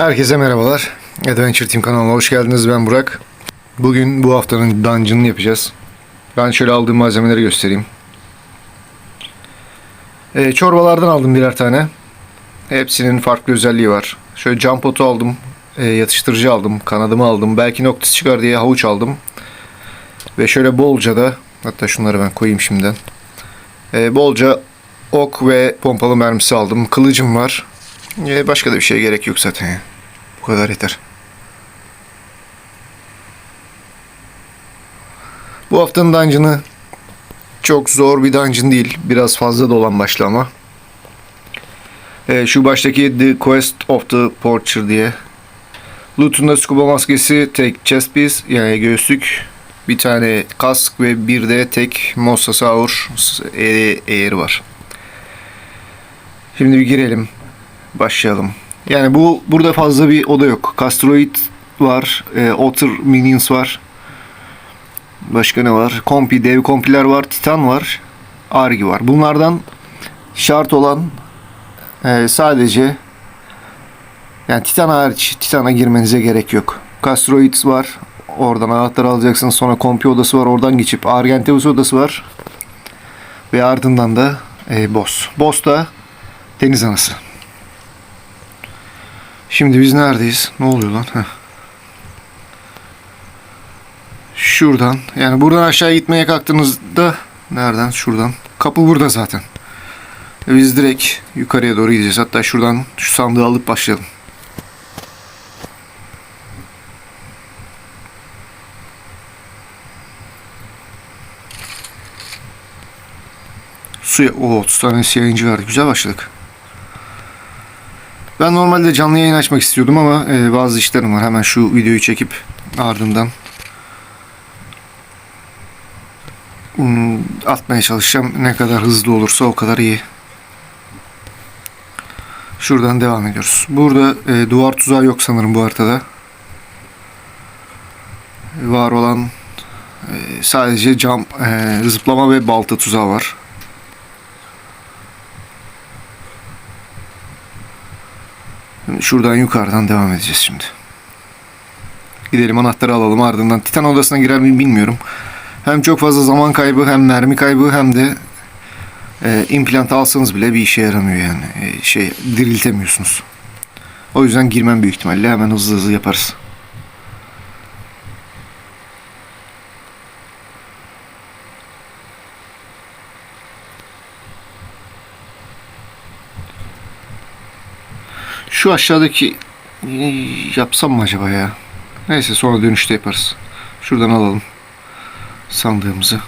Herkese merhabalar. Adventure Team kanalına hoş geldiniz. Ben Burak. Bugün bu haftanın dungeon'ını yapacağız. Ben şöyle aldığım malzemeleri göstereyim. Ee, çorbalardan aldım birer tane. Hepsinin farklı özelliği var. Şöyle jump potu aldım. Ee, yatıştırıcı aldım. Kanadımı aldım. Belki noktası çıkar diye havuç aldım. Ve şöyle bolca da hatta şunları ben koyayım şimdiden. Ee, bolca ok ve pompalı mermisi aldım. Kılıcım var. Ee, başka da bir şeye gerek yok zaten kadar yeter. Bu haftanın dungeon'ı çok zor bir dungeon değil. Biraz fazla dolan başlı ama. Ee, şu baştaki The Quest of the Porcher diye. Loot'unda scuba maskesi, tek chest piece yani göğüslük, bir tane kask ve bir de tek mosasaur eğri var. Şimdi bir girelim. Başlayalım. Yani bu burada fazla bir oda yok. Castroid var, e, Otter Minions var. Başka ne var? Kompi, dev kompiler var, Titan var, Argi var. Bunlardan şart olan e, sadece yani Titan hariç Titan'a girmenize gerek yok. Castroids var. Oradan anahtar alacaksın. Sonra kompi odası var. Oradan geçip Argentavis odası var. Ve ardından da e, boss. Boss da deniz anası. Şimdi biz neredeyiz? Ne oluyor lan? Heh. Şuradan. Yani buradan aşağı gitmeye kalktığınızda nereden? Şuradan. Kapı burada zaten. Ve Biz direkt yukarıya doğru gideceğiz. Hatta şuradan şu sandığı alıp başlayalım. Suya. Oo 30 tane yayıncı verdi. Güzel başladık. Ben normalde canlı yayın açmak istiyordum ama e, bazı işlerim var. Hemen şu videoyu çekip ardından atmaya çalışacağım. Ne kadar hızlı olursa o kadar iyi. Şuradan devam ediyoruz. Burada e, duvar tuzağı yok sanırım bu haritada. Var olan e, sadece cam, e, zıplama ve balta tuzağı var. Şuradan yukarıdan devam edeceğiz şimdi. Gidelim anahtarı alalım ardından Titan odasına girer miyim bilmiyorum. Hem çok fazla zaman kaybı hem mermi kaybı hem de e, implant alsanız bile bir işe yaramıyor yani. E, şey diriltemiyorsunuz. O yüzden girmem büyük ihtimalle hemen hızlı hızlı yaparız. Şu aşağıdaki e, yapsam mı acaba ya? Neyse sonra dönüşte yaparız. Şuradan alalım sandığımızı.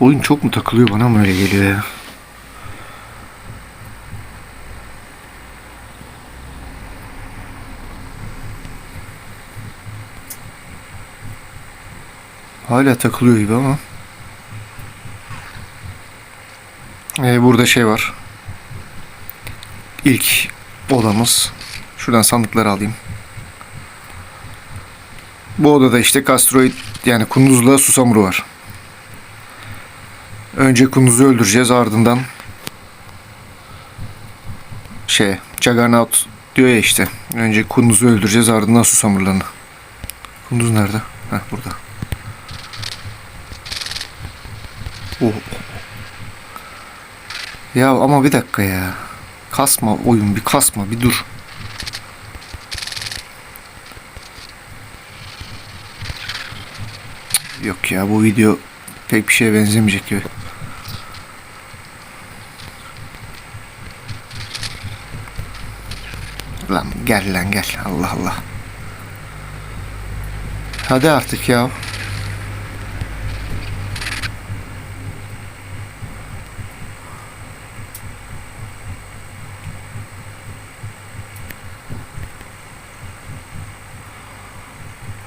Oyun çok mu takılıyor bana mı öyle geliyor ya? Hala takılıyor gibi ama. Ee, burada şey var. İlk odamız. Şuradan sandıkları alayım. Bu odada işte kastroid yani kunduzla susamuru var. Önce kunduzu öldüreceğiz ardından şey Juggernaut diyor ya işte. Önce kunduzu öldüreceğiz ardından susamurlarını. Kunduz nerede? Heh burada. Oh. Ya ama bir dakika ya. Kasma oyun bir kasma bir dur. Yok ya bu video pek bir şeye benzemeyecek gibi. Lan gel lan gel. Allah Allah. Hadi artık ya.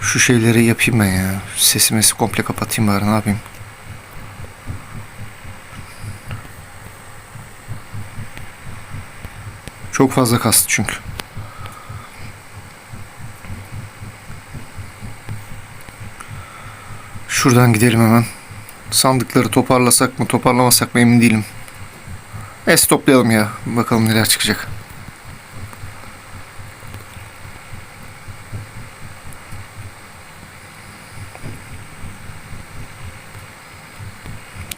Şu şeyleri yapayım ben ya. Sesimi komple kapatayım bari ne yapayım. Çok fazla kastı çünkü. Şuradan gidelim hemen. Sandıkları toparlasak mı toparlamasak mı emin değilim. Es toplayalım ya. Bakalım neler çıkacak.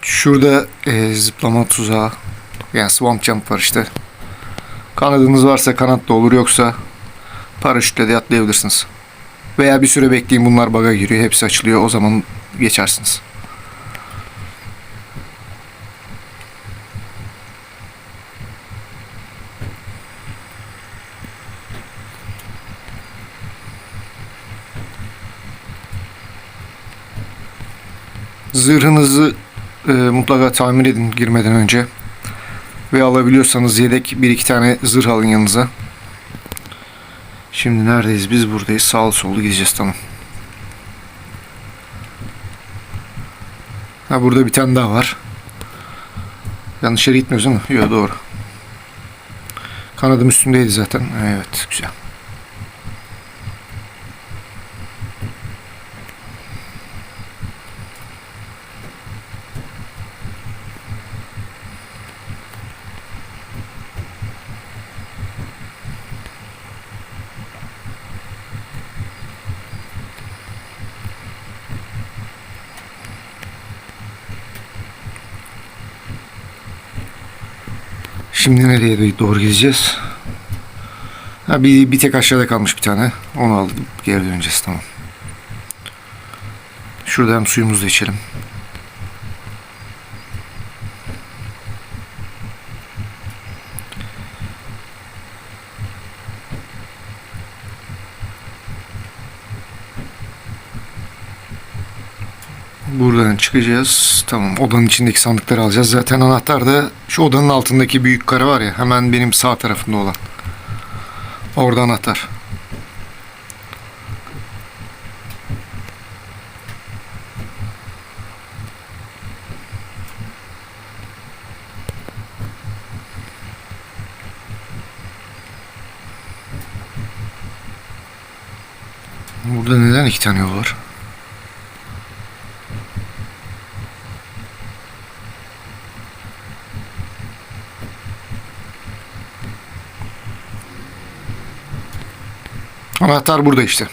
Şurada e, zıplama tuzağı yani swamp jump var işte. Kanadınız varsa kanatla olur yoksa paraşütle de atlayabilirsiniz. Veya bir süre bekleyin bunlar baga giriyor. Hepsi açılıyor. O zaman geçersiniz. Zırhınızı e, mutlaka tamir edin girmeden önce. Ve alabiliyorsanız yedek bir iki tane zırh alın yanınıza. Şimdi neredeyiz? Biz buradayız. Sağlı sollu gideceğiz tamam. Ha burada bir tane daha var. Yanlış yere gitmiyoruz değil? Yok doğru. Kanadım üstündeydi zaten. Evet güzel. Şimdi nereye doğru gideceğiz? Ha, bir, bir tek aşağıda kalmış bir tane. Onu aldık. Geri döneceğiz tamam. Şuradan suyumuzu da içelim. Buradan çıkacağız. Tamam odanın içindeki sandıkları alacağız. Zaten anahtar da şu odanın altındaki büyük kare var ya hemen benim sağ tarafımda olan. Orada anahtar. Burada neden iki tane yol var? Anahtar burada işte.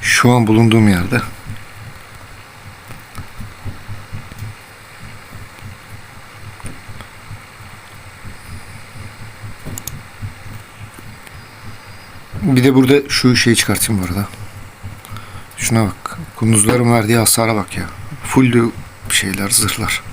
Şu an bulunduğum yerde. Bir de burada şu şeyi çıkartayım bu arada. Şuna bak. Kunduzların verdiği hasara bak ya. Full şeyler, zırhlar.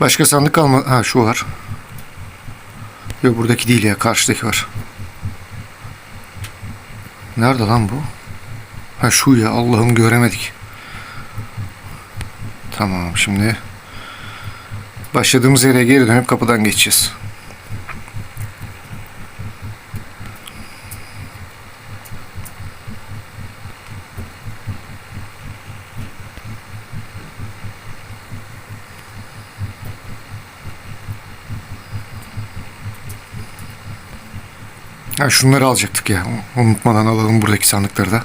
Başka sandık kalmadı. Ha şu var. Yok buradaki değil ya. Karşıdaki var. Nerede lan bu? Ha şu ya. Allah'ım göremedik. Tamam şimdi başladığımız yere geri dönüp kapıdan geçeceğiz. Ha şunları alacaktık ya. Unutmadan alalım buradaki sandıkları da.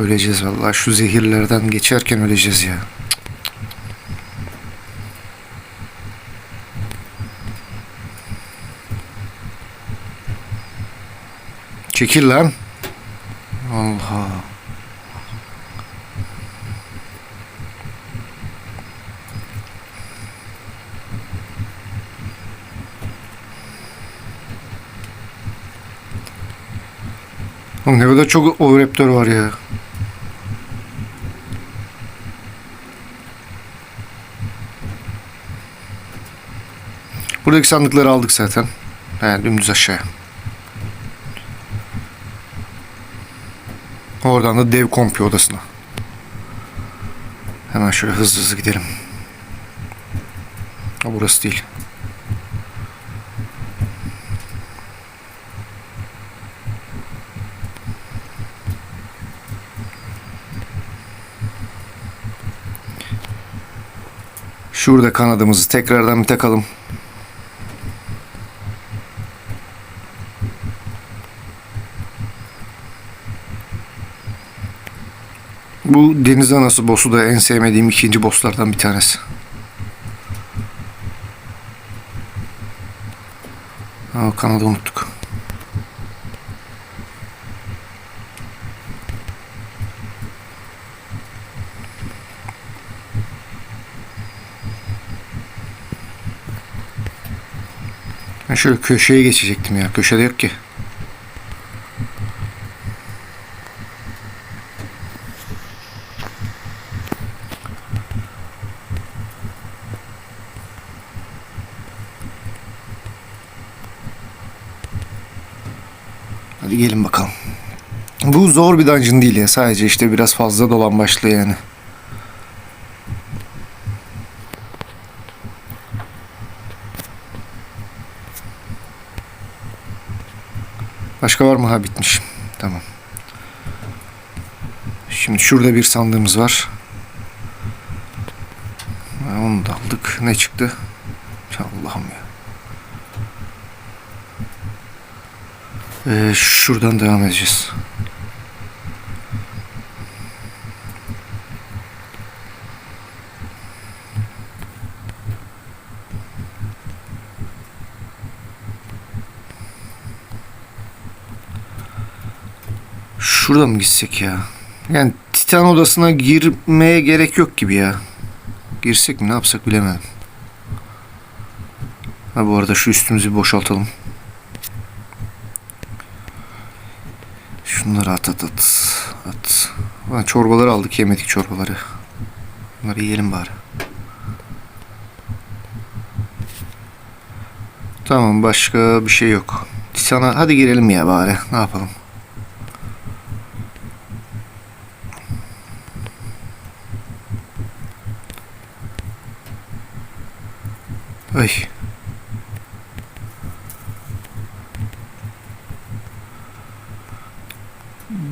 Öleceğiz vallahi şu zehirlerden geçerken öleceğiz ya. Çekil lan. Allah. Oğlum ne kadar çok overraptor var ya. Buradaki sandıkları aldık zaten. Yani dümdüz aşağıya. Oradan da dev kompi odasına. Hemen şöyle hızlı hızlı gidelim. Ha, burası değil. Şurada kanadımızı tekrardan bir takalım. Bu deniz anası boss'u da en sevmediğim ikinci boss'lardan bir tanesi. Aa, kanadı unuttuk. Şöyle köşeye geçecektim ya. Köşede yok ki. Hadi gelin bakalım. Bu zor bir dungeon değil ya. Sadece işte biraz fazla dolan başlı yani. Başka var mı? Ha bitmiş. Tamam. Şimdi şurada bir sandığımız var. Onu da aldık. Ne çıktı? Allah'ım ya. Ee, şuradan devam edeceğiz. Şuradan mı gitsek ya? Yani Titan odasına girmeye gerek yok gibi ya. Girsek mi ne yapsak bilemedim. Ha bu arada şu üstümüzü boşaltalım. Şunları at at at. at. Ha, çorbaları aldık yemedik çorbaları. Bunları yiyelim bari. Tamam başka bir şey yok. Titan'a hadi girelim ya bari. Ne yapalım? Ay.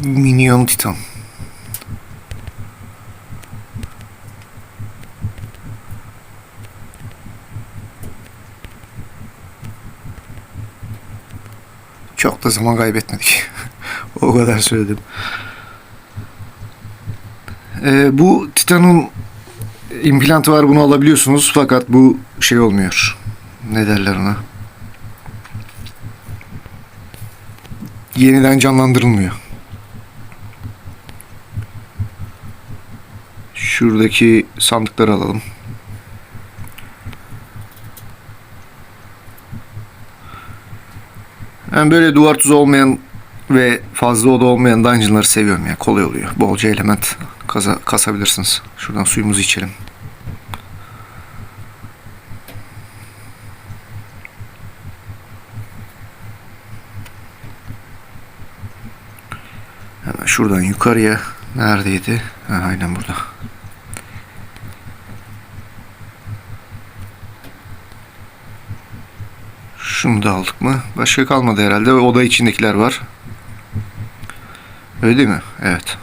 Minyon Titan. Çok da zaman kaybetmedik. o kadar söyledim. Ee, bu Titan'ın implantı var bunu alabiliyorsunuz fakat bu şey olmuyor. Ne derler ona? Yeniden canlandırılmıyor. Şuradaki sandıkları alalım. Ben böyle duvar tuzu olmayan ve fazla oda olmayan dungeonları seviyorum ya. Kolay oluyor. Bolca element kaza, kasabilirsiniz. Şuradan suyumuzu içelim. Hemen şuradan yukarıya neredeydi? Ha, aynen burada. Şunu da aldık mı? Başka kalmadı herhalde. Oda içindekiler var. Öyle değil mi? Evet.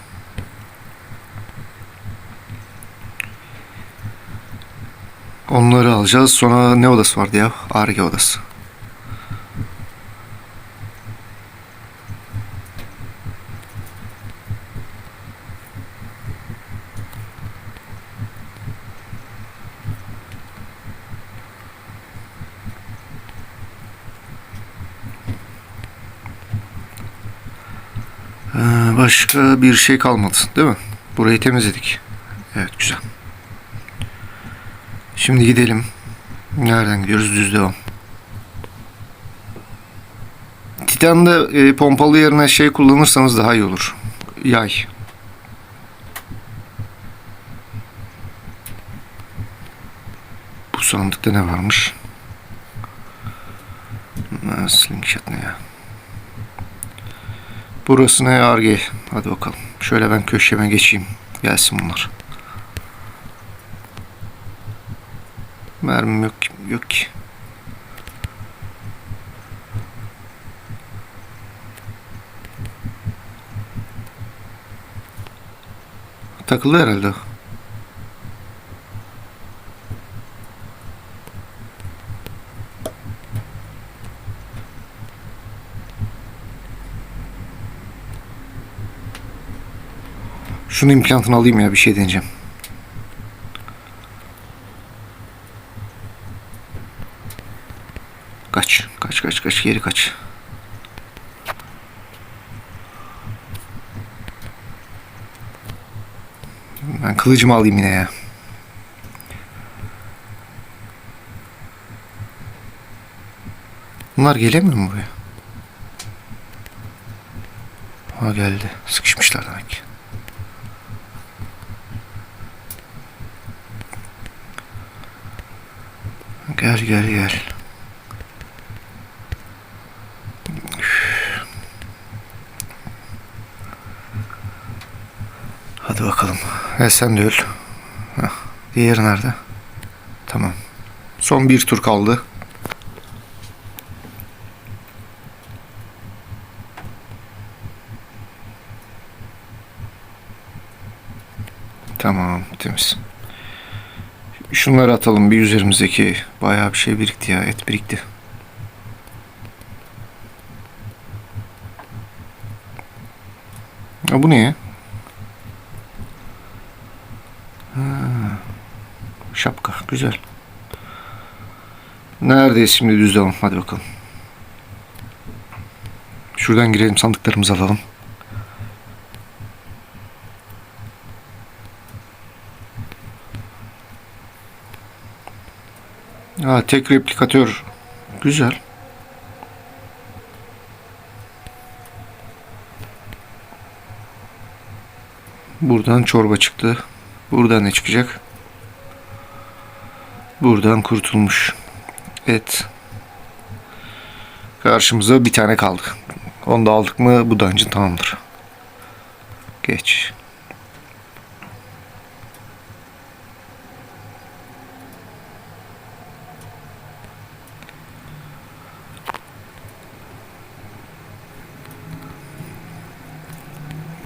Onları alacağız. Sonra ne odası vardı ya? Arge odası. Ee, Başka bir şey kalmadı değil mi? Burayı temizledik. Evet güzel. Şimdi gidelim. Nereden gidiyoruz? Düz devam. Titan'da e, pompalı yerine şey kullanırsanız daha iyi olur. Yay. Bu sandıkta ne varmış? Slingshot ne ya? Burası ne arge? Hadi bakalım. Şöyle ben köşeme geçeyim. Gelsin bunlar. Mermim yok, yok ki. Takıldı herhalde. O. Şunun implantını alayım ya bir şey deneyeceğim. Kaç, kaç, kaç, kaç, geri kaç. Ben kılıcımı alayım yine ya. Bunlar gelemiyor mu buraya? Ha geldi. Sıkışmışlar demek ki. Gel gel gel. Hadi bakalım. E sen de öl. Heh, Diğeri nerede? Tamam. Son bir tur kaldı. Tamam temiz. Şunları atalım bir üzerimizdeki bayağı bir şey birikti ya et birikti. Ha, bu ne ya? Ha, şapka güzel. Neredeyiz şimdi düzleyelim hadi bakalım. Şuradan girelim sandıklarımızı alalım. Ha, tek replikatör. Güzel. Buradan çorba çıktı. Buradan ne çıkacak? Buradan kurtulmuş. Et. Karşımıza bir tane kaldı. Onu da aldık mı bu dungeon tamamdır. Geç.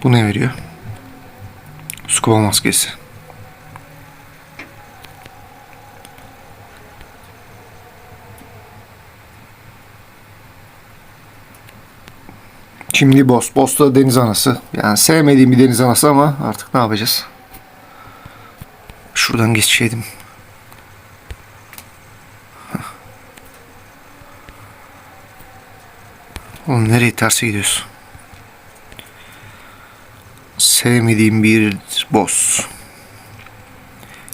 Bu ne veriyor? Scuba maskesi. Şimdi boss. Boss da deniz anası. Yani sevmediğim bir deniz anası ama artık ne yapacağız? Şuradan geçeydim. Oğlum nereye terse gidiyorsun? Sevmediğim bir boss.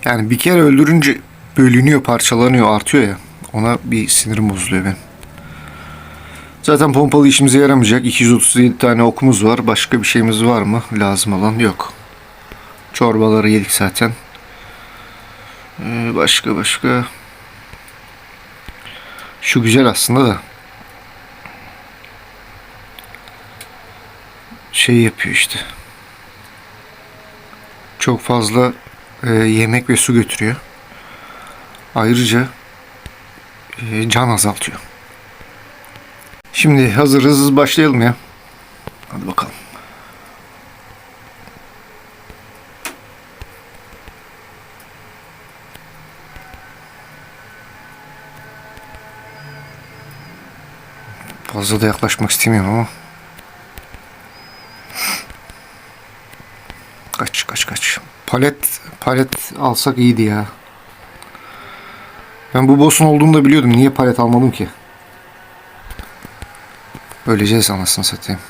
Yani bir kere öldürünce bölünüyor, parçalanıyor, artıyor ya. Ona bir sinirim bozuluyor benim. Zaten pompalı işimize yaramayacak. 237 tane okumuz var. Başka bir şeyimiz var mı? Lazım olan yok. Çorbaları yedik zaten. Ee, başka başka. Şu güzel aslında da. Şey yapıyor işte çok fazla e, yemek ve su götürüyor. Ayrıca e, can azaltıyor. Şimdi hazırız başlayalım ya. Hadi bakalım. Fazla da yaklaşmak istemiyorum ama. Kaç kaç kaç. Palet palet alsak iyiydi ya. Ben bu boss'un olduğunu da biliyordum. Niye palet almadım ki? Öleceğiz anasını satayım.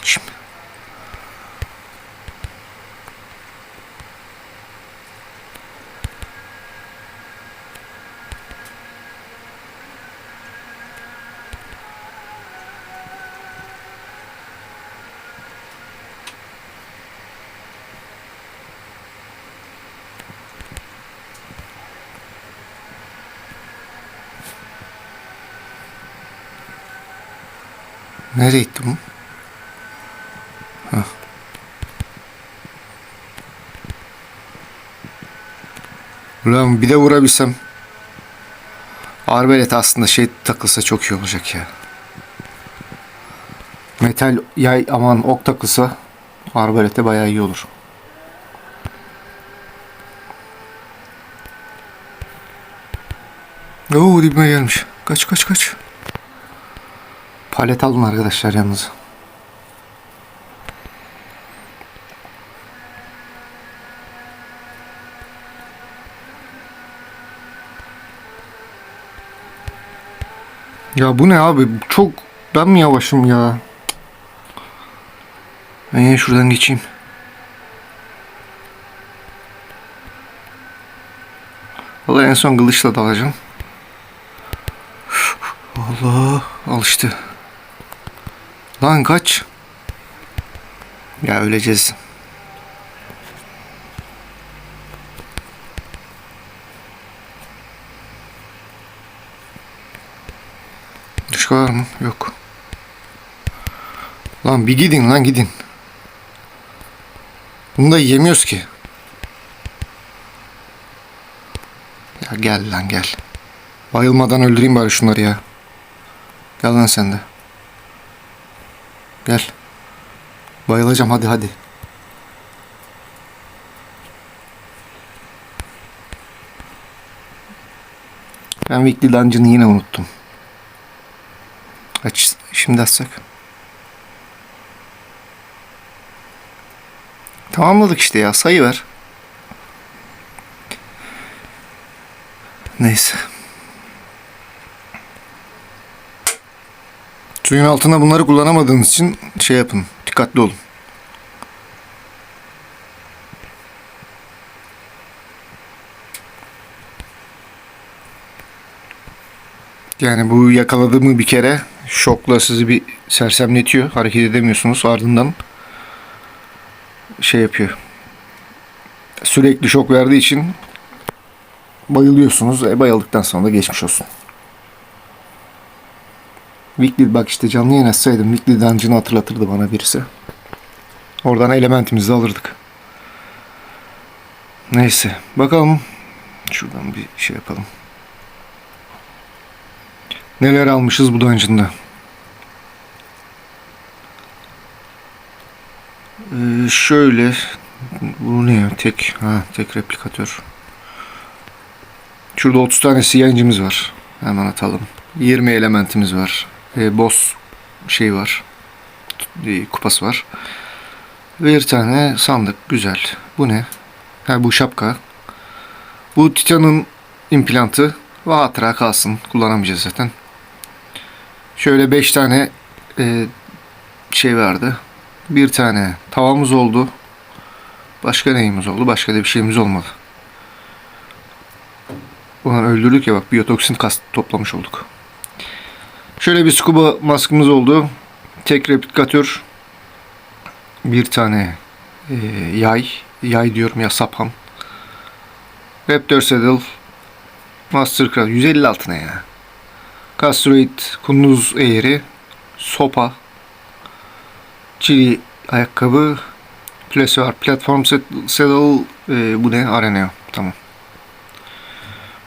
seçim. Nereye gitti? Ulan bir de vurabilsem. Arbelet aslında şey takılsa çok iyi olacak ya. Metal yay aman ok takılsa arbalete bayağı iyi olur. Oo dibime gelmiş. Kaç kaç kaç. Palet alın arkadaşlar yanınıza. Ya bu ne abi? Çok ben mi yavaşım ya? Ben yine şuradan geçeyim. Vallahi en son kılıçla dalacağım. Allah alıştı. Lan kaç. Ya öleceğiz. Başka var mı? Yok. Lan bir gidin lan gidin. Bunu da yemiyoruz ki. Ya gel lan gel. Bayılmadan öldüreyim bari şunları ya. Gel lan sen de. Gel. Bayılacağım hadi hadi. Ben Weekly Dungeon'ı yine unuttum. Şimdi açsak. Tamamladık işte ya sayı ver. Neyse. Suyun altına bunları kullanamadığınız için şey yapın. Dikkatli olun. Yani bu yakaladığımı bir kere şokla sizi bir sersemletiyor. Hareket edemiyorsunuz. Ardından şey yapıyor. Sürekli şok verdiği için bayılıyorsunuz. E, bayıldıktan sonra da geçmiş olsun. Weekly bak işte canlı yayın açsaydım Weekly Dungeon'ı hatırlatırdı bana birisi. Oradan elementimizi alırdık. Neyse bakalım. Şuradan bir şey yapalım. Neler almışız bu dungeon'da? Ee, şöyle bu ne ya tek ha tek replikatör. Şurada 30 tanesi yayıncımız var. Hemen atalım. 20 elementimiz var. E, boss şey var. E, kupası var. Bir tane sandık. Güzel. Bu ne? Ha bu şapka. Bu Titan'ın implantı. Ve hatıra kalsın. Kullanamayacağız zaten. Şöyle 5 tane e, şey vardı. Bir tane tavamız oldu. Başka neyimiz oldu? Başka da bir şeyimiz olmadı. Ulan öldürdük ya bak biyotoksin kas toplamış olduk. Şöyle bir scuba maskımız oldu. Tek replikatör. Bir tane e, yay. Yay diyorum ya sapan. Raptor Saddle. Mastercraft 156 ne ya? Castroid kunduz eğri. Sopa. Çili ayakkabı. Var. Platform Saddle. E, bu ne? Areneo. Tamam.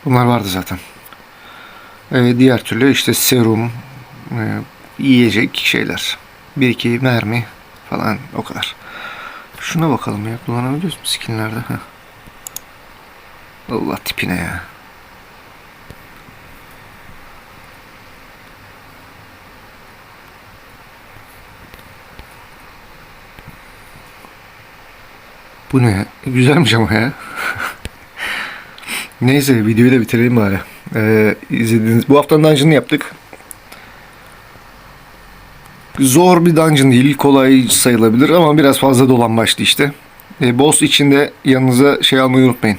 Bunlar vardı zaten. Ee, diğer türlü işte serum, e, yiyecek şeyler. Bir iki mermi falan o kadar. Şuna bakalım ya kullanabiliyoruz mu skinlerde? Heh. Allah tipine ya. Bu ne? Güzelmiş ama ya. Neyse videoyu da bitirelim bari. Ee, izlediğiniz bu haftanın dungeon'ını yaptık. Zor bir dungeon değil, kolay sayılabilir ama biraz fazla dolanmaçtı işte. Ee, boss içinde yanınıza şey almayı unutmayın.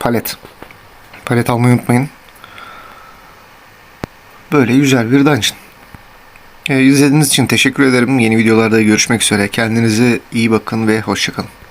Palet. Palet almayı unutmayın. Böyle güzel bir dungeon. Ee, izlediğiniz için teşekkür ederim. Yeni videolarda görüşmek üzere. Kendinize iyi bakın ve hoşçakalın.